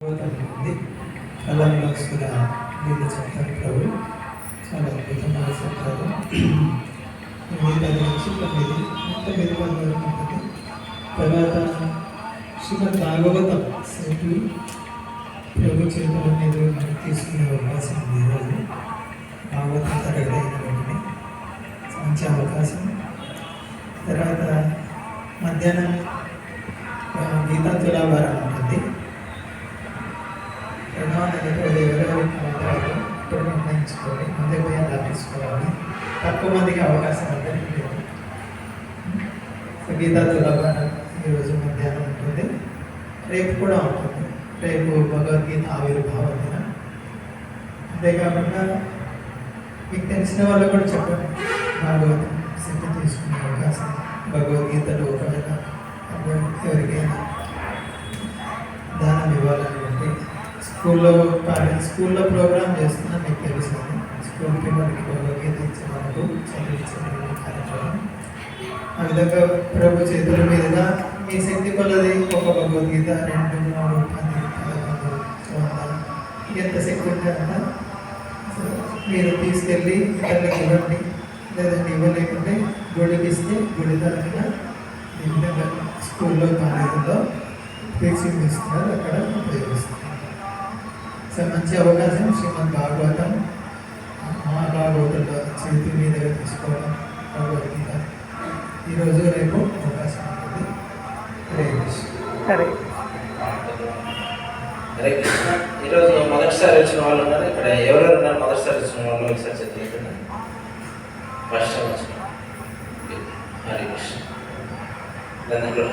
ఉంది కళల్లో కూడా చెప్తారు ప్రభు. చాలా అద్భుతంగా చెప్తారు పది తర్వాత శ్రీమద్ భాగవతం సేపు ప్రభు చేతుల మీద తీసుకునే అవకాశం లేదు. భాగవతం తరగతి అయిన మంచి అవకాశం. తర్వాత మధ్యాహ్నం ఆ, నిర్ణయించుకొని ముందే పోయి అలా తీసుకోవాలి. తక్కువ మందికి అవకాశం అందరికీ లేదు. సో గీతా ఈరోజు మధ్యాహ్నం ఉంటుంది. రేపు కూడా ఉంటుంది. రేపు భగవద్గీత ఆవిర్భావ దిన అంతేకాకుండా మీకు తెలిసిన వాళ్ళు కూడా చెప్పండి. భాగవతం సిద్ధ తీసుకునే అవకాశం భగవద్గీతలో ఒకవేళ ఎవరికైనా దానం ఇవ్వాలని స్కూల్లో స్కూల్లో ప్రోగ్రామ్ చేస్తున్నా మీకు తెలుసు స్కూల్కి మనకి భగవద్గీత ఇచ్చే మనకు చదివించే కార్యక్రమం. ఆ విధంగా ప్రభు చేతుల మీదుగా మీ శక్తి కొలది ఒక భగవద్గీత రెండు మూడు పది పదకొండు వంద ఎంత శక్తి ఉంటే అంత మీరు తీసుకెళ్ళి ఇతరులకు ఇవ్వండి. లేదంటే ఇవ్వలేకుంటే గుడికి ఇస్తే గుడి తరఫున ఈ విధంగా స్కూల్లో కాలేజీలో టీచింగ్ ఇస్తున్నారు అక్కడ ఉపయోగిస్తున్నారు. మంచి అవకాశం శ్రీమద్ భాగవతం మహాభాగవతంలో చేతి మీదుగా తీసుకోవడం భగవద్గీత. ఈరోజు రేపు అవకాశం ఉంటుంది. హరే కృష్ణ. ఈరోజు మొదటిసారి వచ్చిన వాళ్ళు ఉన్నారు. ఇక్కడ ఎవరెవరు ఉన్నారు? మొదటిసారి వచ్చిన వాళ్ళు ఒకసారి చదివించండి ఫస్ట్ టైం వచ్చిన హరే కృష్ణ.